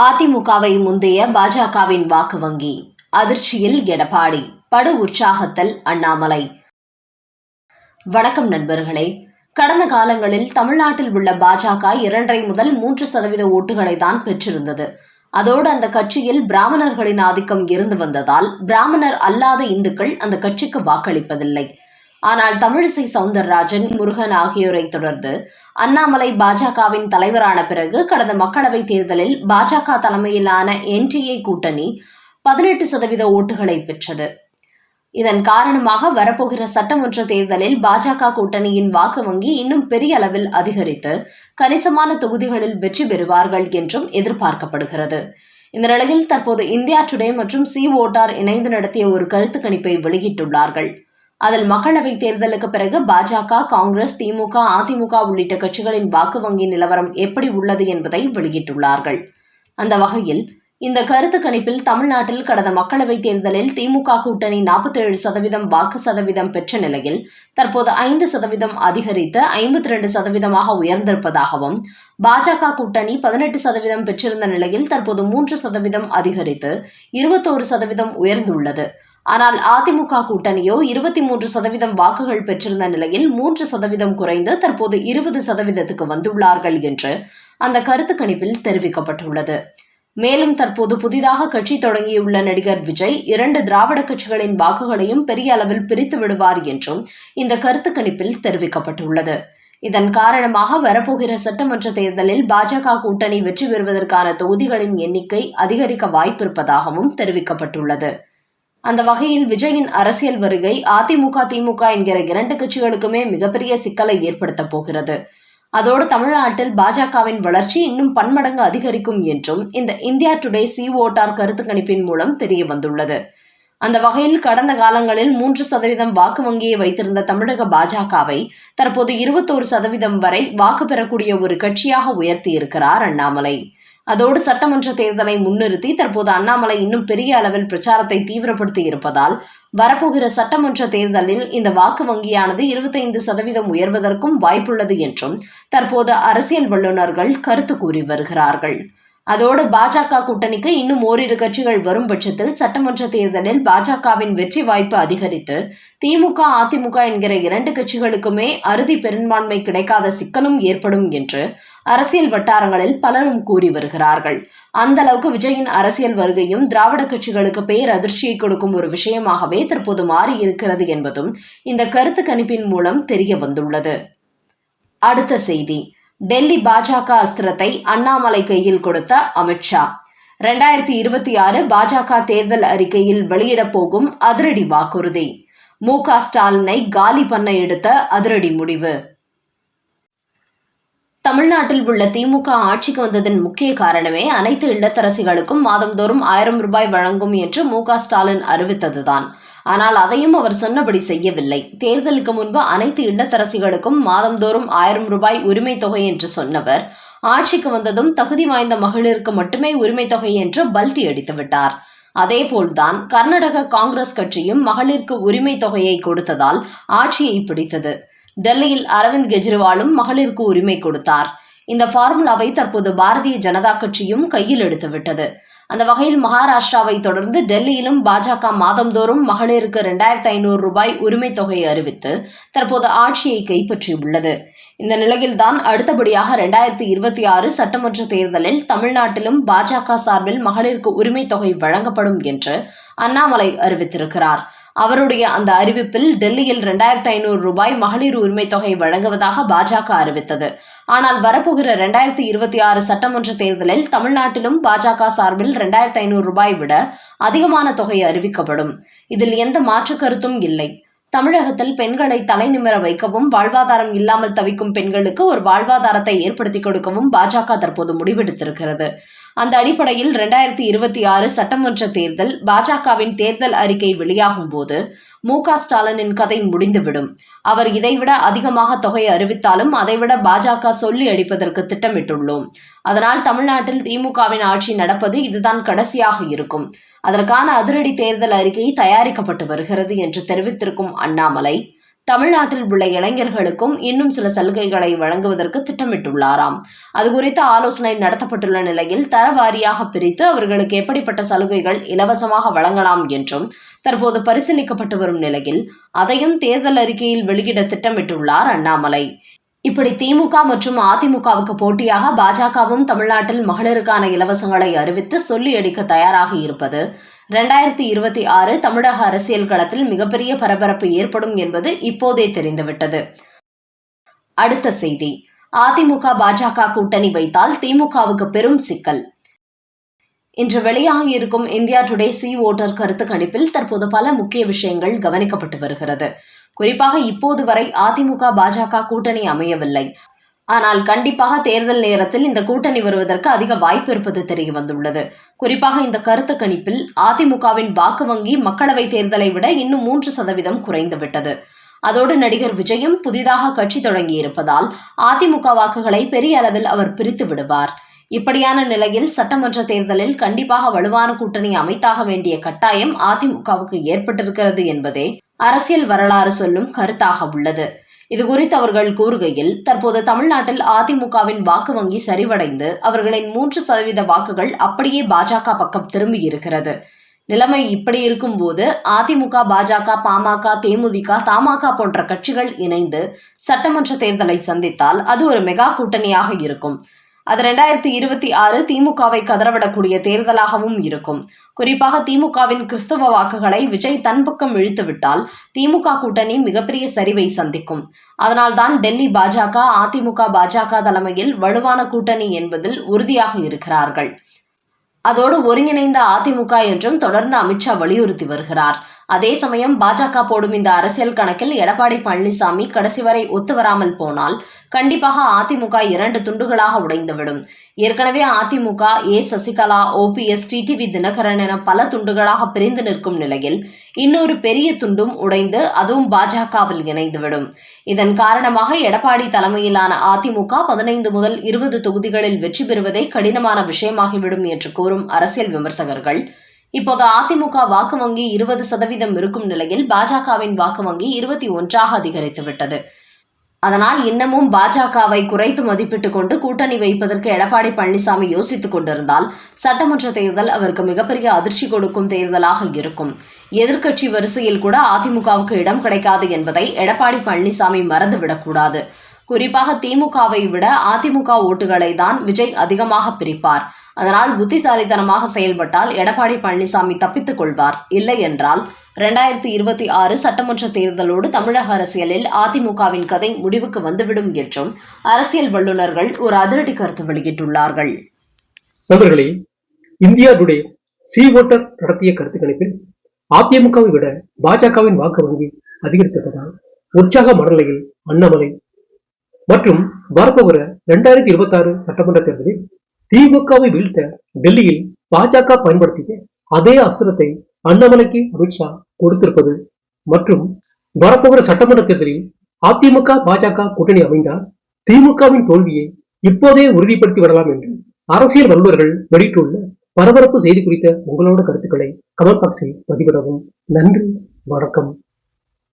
அதிமுகவை முந்தைய பாஜகவின் வாக்கு வங்கி. அதிர்ச்சியில் எடப்பாடி. படு உற்சாகத்தல் அண்ணாமலை. வணக்கம் நண்பர்களே. கடந்த காலங்களில் தமிழ்நாட்டில் உள்ள பாஜக இரண்டரை முதல் மூன்று சதவீத ஓட்டுகளை தான் பெற்றிருந்தது. அதோடு அந்த கட்சியில் பிராமணர்களின் ஆதிக்கம் இருந்து வந்ததால் பிராமணர் அல்லாத இந்துக்கள் அந்த கட்சிக்கு வாக்களிப்பதில்லை. ஆனால் தமிழிசை சவுந்தரராஜன் முருகன் ஆகியோரை தொடர்ந்து அண்ணாமலை பாஜகவின் தலைவரான பிறகு கடந்த மக்களவைத் தேர்தலில் பாஜக தலைமையிலான என்டிஏ கூட்டணி பதினெட்டு சதவீத ஓட்டுகளை பெற்றது. இதன் காரணமாக வரப்போகிற சட்டமன்ற தேர்தலில் பாஜக கூட்டணியின் வாக்கு வங்கி இன்னும் பெரிய அளவில் அதிகரித்து கணிசமான தொகுதிகளில் வெற்றி பெறுவார்கள் என்றும் எதிர்பார்க்கப்படுகிறது. இந்த நிலையில் தற்போது இந்தியா டுடே மற்றும் சி ஓட்டார் இணைந்து நடத்திய ஒரு கருத்து கணிப்பை வெளியிட்டுள்ளார்கள். அதில் மக்களவைத் தேர்தலுக்கு பிறகு பாஜக காங்கிரஸ் திமுக அதிமுக உள்ளிட்ட கட்சிகளின் வாக்கு வங்கி நிலவரம் எப்படி உள்ளது என்பதை வெளியிட்டுள்ளார்கள். அந்த வகையில் இந்த கருத்து கணிப்பில் தமிழ்நாட்டில் கடந்த மக்களவைத் தேர்தலில் திமுக கூட்டணி நாற்பத்தேழு சதவீதம் வாக்கு சதவீதம் பெற்ற நிலையில் தற்போது ஐந்து சதவீதம் அதிகரித்து ஐம்பத்தி ரெண்டு சதவீதமாக உயர்ந்திருப்பதாகவும் பாஜக கூட்டணி பதினெட்டு சதவீதம் பெற்றிருந்த நிலையில் தற்போது மூன்று சதவீதம் அதிகரித்து இருபத்தோரு சதவீதம் உயர்ந்துள்ளது. ஆனால் அதிமுக கூட்டணியோ இருபத்தி மூன்று சதவீதம் வாக்குகள் பெற்றிருந்த நிலையில் மூன்று சதவீதம் குறைந்து தற்போது இருபது சதவீதத்துக்கு வந்துள்ளார்கள் என்று அந்த கருத்து கணிப்பில் தெரிவிக்கப்பட்டுள்ளது. மேலும் தற்போது புதிதாக கட்சி தொடங்கியுள்ள நடிகர் விஜய் இரண்டு திராவிட கட்சிகளின் வாக்குகளையும் பெரிய அளவில் பிரித்து விடுவார் என்றும் இந்த கருத்து கணிப்பில் தெரிவிக்கப்பட்டுள்ளது. இதன் காரணமாக வரப்போகிற சட்டமன்ற தேர்தலில் பாஜக கூட்டணி வெற்றி பெறுவதற்கான தொகுதிகளின் எண்ணிக்கை அதிகரிக்க வாய்ப்பிருப்பதாகவும் தெரிவிக்கப்பட்டுள்ளது. அந்த வகையில் விஜயின் அரசியல் வருகை அதிமுக திமுக என்கிற இரண்டு கட்சிகளுக்குமே மிகப்பெரிய சிக்கலை ஏற்படுத்தப் போகிறது. அதோடு தமிழ்நாட்டில் பாஜகவின் வளர்ச்சி இன்னும் பன்மடங்கு அதிகரிக்கும் என்றும் இந்த இந்தியா டுடே சி ஓட்டார் கருத்து கணிப்பின் மூலம் தெரிய வந்துள்ளது அந்த வகையில் கடந்த காலங்களில் மூன்று சதவீதம் வாக்கு வங்கியை வைத்திருந்த தமிழக பாஜகவை தற்போது இருபத்தோரு சதவீதம் வரை வாக்கு பெறக்கூடிய ஒரு கட்சியாக உயர்த்தியிருக்கிறார் அண்ணாமலை. அதோடு சட்டமன்ற தேர்தலை முன்னிறுத்தி தற்போது அண்ணாமலை இன்னும் பெரிய அளவில் பிரச்சாரத்தை தீவிரப்படுத்தி இருப்பதால் வரப்போகிற சட்டமன்ற தேர்தலில் இந்த வாக்கு வங்கியானது இருபத்தைந்து சதவீதம் உயர்வதற்கும் வாய்ப்புள்ளது என்றும் தற்போது அரசியல் வல்லுநர்கள் கருத்து கூறி வருகிறார்கள். அதோடு பாஜக கூட்டணிக்கு இன்னும் ஓரிரு கட்சிகள் வரும் பட்சத்தில் சட்டமன்ற தேர்தலில் பாஜகவின் வெற்றி வாய்ப்பு அதிகரித்து திமுக அதிமுக என்கிற இரண்டு கட்சிகளுக்குமே அறுதி பெரும்பான்மை கிடைக்காத சிக்கலும் ஏற்படும் என்று அரசியல் வட்டாரங்களில் பலரும் கூறி வருகிறார்கள். அந்த அளவுக்கு விஜயின் அரசியல் வருகையும் திராவிட கட்சிகளுக்கு பேரதிர்ச்சியை கொடுக்கும் ஒரு விஷயமாகவே தற்போது மாறி இருக்கிறது என்பதும் இந்த கருத்து கணிப்பின் மூலம் தெரிய வந்துள்ளது. அடுத்த செய்தி. டெல்லி பாஜக அஸ்திரத்தை அண்ணாமலை கையில் கொடுத்த அமித்ஷா ரெண்டாயிரத்தி இருபத்தி ஆறு பாஜக தேர்தல் அறிக்கையில் வெளியிடப் போகும் அதிரடி வாக்குறுதி. மு க ஸ்டாலினை காலி பண்ண எடுத்த அதிரடி முடிவு. தமிழ்நாட்டில் உள்ள திமுக ஆட்சிக்கு வந்ததன் முக்கிய காரணமே அனைத்து இல்லத்தரசிகளுக்கும் மாதந்தோறும் ஆயிரம் ரூபாய் வழங்கும் என்று மு ஸ்டாலின் அறிவித்ததுதான். ஆனால் அதையும் அவர் சொன்னபடி செய்யவில்லை. தேர்தலுக்கு முன்பு அனைத்து இல்லத்தரசிகளுக்கும் மாதந்தோறும் ஆயிரம் ரூபாய் உரிமை தொகை என்று சொன்னவர். ஆட்சிக்கு வந்ததும் தகுதி வாய்ந்த மகளிருக்கு மட்டுமே உரிமை தொகை என்று பல்டி அடித்துவிட்டார் அதேபோல்தான் கர்நாடக காங்கிரஸ் கட்சியும் மகளிருக்கு உரிமை தொகையை கொடுத்ததால் ஆட்சியை பிடித்தது. டெல்லியில் அரவிந்த் கெஜ்ரிவாலும் மகளிருக்கு உரிமை கொடுத்தார். இந்த ஃபார்முலாவை தற்போது பாரதிய ஜனதா கட்சியும் கையில் எடுத்துவிட்டது. அந்த வகையில் மகாராஷ்டிராவை தொடர்ந்து டெல்லியிலும் பாஜக மாதந்தோறும் மகளிருக்கு இரண்டாயிரத்து ஐநூறு ரூபாய் உரிமை தொகையை அறிவித்து தற்போது ஆட்சியை கைப்பற்றியுள்ளது. இந்த நிலையில்தான் அடுத்தபடியாக இரண்டாயிரத்தி இருபத்தி ஆறு சட்டமன்ற தேர்தலில் தமிழ்நாட்டிலும் பாஜக சார்பில் மகளிருக்கு உரிமை தொகை வழங்கப்படும் என்று அண்ணாமலை அறிவித்திருக்கிறார். அவருடைய அந்த அறிவிப்பில் டெல்லியில் இரண்டாயிரத்தி ஐநூறு ரூபாய் மகளிர் உரிமை தொகை வழங்குவதாக பாஜக அறிவித்தது. ஆனால் வரப்போகிற இரண்டாயிரத்தி இருபத்தி ஆறு சட்டமன்ற தேர்தலில் தமிழ்நாட்டிலும் பாஜக சார்பில் இரண்டாயிரத்தி ஐநூறு ரூபாய் விட அதிகமான தொகை அறிவிக்கப்படும். இதில் எந்த மாற்று கருத்தும் இல்லை. தமிழகத்தில் பெண்களை தலை நிமிர வைக்கவும் வாழ்வாதாரம் இல்லாமல் தவிக்கும் பெண்களுக்கு ஒரு வாழ்வாதாரத்தை ஏற்படுத்தி கொடுக்கவும் பாஜக தற்போது முடிவெடுத்திருக்கிறது. அந்த அடிப்படையில் இரண்டாயிரத்தி இருபத்தி ஆறு சட்டமன்ற தேர்தல் பாஜகவின் தேர்தல் அறிக்கை வெளியாகும் போது மு க ஸ்டாலினின் கதை முடிந்துவிடும். அவர் இதைவிட அதிகமாக தொகை அறிவித்தாலும் அதைவிட பாஜக சொல்லி அடிப்பதற்கு திட்டமிட்டுள்ளோம். அதனால் தமிழ்நாட்டில் திமுகவின் ஆட்சி நடப்பது இதுதான் கடைசியாக இருக்கும். அதற்கான அதிரடி தேர்தல் அறிக்கை தயாரிக்கப்பட்டு வருகிறது என்று தெரிவித்திருக்கும் அண்ணாமலை தமிழ்நாட்டில் உள்ள இளைஞர்களுக்கும் இன்னும் சில சலுகைகளை வழங்குவதற்கு திட்டமிட்டுள்ளாராம். அது குறித்த ஆலோசனை நடத்தப்பட்டுள்ள நிலையில் தரவாரியாக பிரித்து அவர்களுக்கு எப்படிப்பட்ட சலுகைகள் இலவசமாக வழங்கலாம் என்றும் தற்போது பரிசீலிக்கப்பட்டு வரும் நிலையில் அதையும் தேர்தல் அறிக்கையில் வெளியிட திட்டமிட்டுள்ளார் அண்ணாமலை. இப்படி திமுக மற்றும் அதிமுகவுக்கு போட்டியாக பாஜகவும் தமிழ்நாட்டில் மகளிருக்கான இலவசங்களை அறிவித்து சொல்லி அடிக்க தயாராக இருப்பது ரெண்டாயிரத்தி இருபத்தி ஆறு தமிழக அரசியல் களத்தில் மிகப்பெரிய பரபரப்பு ஏற்படும் என்பது இப்போதே தெரிந்துவிட்டது. அடுத்த செய்தி. அதிமுக பாஜக கூட்டணி வைத்தால் திமுகவுக்கு பெரும் சிக்கல். இன்று வெளியாகியிருக்கும் இந்தியா டுடே சி ஓட்டர் கருத்து கணிப்பில் தற்போது பல முக்கிய விஷயங்கள் கவனிக்கப்பட்டு வருகிறது. குறிப்பாக இப்போது வரை அதிமுக பாஜக கூட்டணி அமையவில்லை. ஆனால் கண்டிப்பாக தேர்தல் நேரத்தில் இந்த கூட்டணி வருவதற்கு அதிக வாய்ப்பு இருப்பது தெரிய வந்துள்ளது. குறிப்பாக இந்த கருத்து கணிப்பில் அதிமுகவின் வாக்கு வங்கி மக்களவைத் தேர்தலை விட இன்னும் மூன்று சதவீதம் குறைந்துவிட்டது அதோடு நடிகர் விஜயும் புதிதாக கட்சி தொடங்கியிருப்பதால் அதிமுக வாக்குகளை பெரிய அளவில் அவர் பிரித்து விடுவார். இப்படியான நிலையில் சட்டமன்ற தேர்தலில் கண்டிப்பாக வலுவான கூட்டணி அமைத்தாக வேண்டிய கட்டாயம் அதிமுகவுக்கு ஏற்பட்டிருக்கிறது என்பதே அரசியல் வரலாறு சொல்லும் கருத்தாக உள்ளது. இதுகுறித்து அவர்கள் கூறுகையில் தற்போது தமிழ்நாட்டில் அதிமுகவின் வாக்கு வங்கி சரிவடைந்து அவர்களின் மூன்று சதவீத வாக்குகள் அப்படியே பாஜக பக்கம் திரும்பி இருக்கிறது நிலைமை இப்படி இருக்கும்போது அதிமுக பாஜக பாமக தேமுதிக தமாக போன்ற கட்சிகள் இணைந்து சட்டமன்ற தேர்தலை சந்தித்தால் அது ஒரு மெகா கூட்டணியாக இருக்கும். அது ரெண்டாயிரத்தி இருபத்தி ஆறு திமுகவை கதறவிடக்கூடிய தேர்தலாகவும் இருக்கும். குறிப்பாக திமுகவின் கிறிஸ்தவ வாக்குகளை விஜய் தன் பக்கம் இழுத்துவிட்டால் திமுக கூட்டணி மிகப்பெரிய சரிவை சந்திக்கும். அதனால்தான் டெல்லி பாஜக அதிமுக பாஜக தலைமையில் வலுவான கூட்டணி என்பதில் உறுதியாக இருக்கிறார்கள். அதோடு ஒருங்கிணைந்த அதிமுக என்றும் தொடர்ந்து அமித்ஷா வலியுறுத்தி வருகிறார். அதே சமயம் பாஜக போடும் இந்த அரசியல் கணக்கில் எடப்பாடி பழனிசாமி கடைசி வரை ஒத்து வராமல் போனால் கண்டிப்பாக அதிமுக இரண்டு துண்டுகளாக உடைந்துவிடும். ஏற்கனவே அதிமுக ஏ சசிகலா ஓபிஎஸ் டிடிவி தினகரன் என பல துண்டுகளாக பிரிந்து நிற்கும் நிலையில் இன்னொரு பெரிய துண்டும் உடைந்து அதுவும் பாஜகவில் இணைந்துவிடும். இதன் காரணமாக எடப்பாடி தலைமையிலான அதிமுக பதினைந்து முதல் இருபது தொகுதிகளில் வெற்றி பெறுவதே கடினமான விஷயமாகிவிடும் என்று கூறும் அரசியல் விமர்சகர்கள். இப்போது அதிமுக வாக்கு வங்கி இருபது சதவீதம் இருக்கும் நிலையில் பாஜகவின் வாக்கு வங்கி இருபத்தி ஒன்றாக அதிகரித்துவிட்டது அதனால் இன்னமும் பாஜகவை குறைத்து மதிப்பிட்டுக் கொண்டு கூட்டணி வைப்பதற்கு எடப்பாடி பழனிசாமி யோசித்துக் கொண்டிருந்தால் சட்டமன்ற தேர்தல் அவருக்கு மிகப்பெரிய அதிர்ச்சி கொடுக்கும் தேர்தலாக இருக்கும். எதிர்க்கட்சி வரிசையில் கூட அதிமுகவுக்கு இடம் கிடைக்காது என்பதை எடப்பாடி பழனிசாமி மறந்துவிடக்கூடாது குறிப்பாக திமுகவை விட அதிமுக ஓட்டுகளை தான் விஜய் அதிகமாக பிரிப்பார். அதனால் புத்திசாலித்தனமாக செயல்பட்டால் எடப்பாடி பழனிசாமி தப்பித்துக் கொள்வார். இல்லை என்றால் இரண்டாயிரத்தி இருபத்தி ஆறு சட்டமன்ற தேர்தலோடு தமிழக அரசியலில் அதிமுகவின் கதை முடிவுக்கு வந்துவிடும் என்றும் அரசியல் வல்லுநர்கள் ஒரு அதிரடி கருத்து வெளியிட்டுள்ளார்கள். நண்பர்களே இந்தியா டுடே சி ஓட்டர் நடத்திய கருத்து கணிப்பில் அதிமுகவை விட பாஜகவின் வாக்கு வங்கி அதிகரித்திருப்பதால் உற்சாக மனநிலையில் அண்ணாமலை மற்றும் வரப்போகிற இரண்டாயிரத்தி இருபத்தி ஆறு சட்டமன்ற தேர்தலில் திமுகவை வீழ்த்த டெல்லியில் பாஜக பயன்படுத்திய அதே அசுரத்தை அண்ணாமலைக்கு அமித்ஷா கொடுத்திருப்பது மற்றும் வரப்போகிற சட்டமன்ற தேர்தலில் அதிமுக பாஜக கூட்டணி அமைந்தால் திமுகவின் தோல்வியை இப்போதே உறுதிப்படுத்தி விடலாம் என்று அரசியல் வல்லுவர்கள் வெளியிட்டுள்ள பரபரப்பு செய்தி குறித்த உங்களோட கருத்துக்களை கமெண்ட் பாக்ஸில் பதிவிடவும். நன்றி வணக்கம்.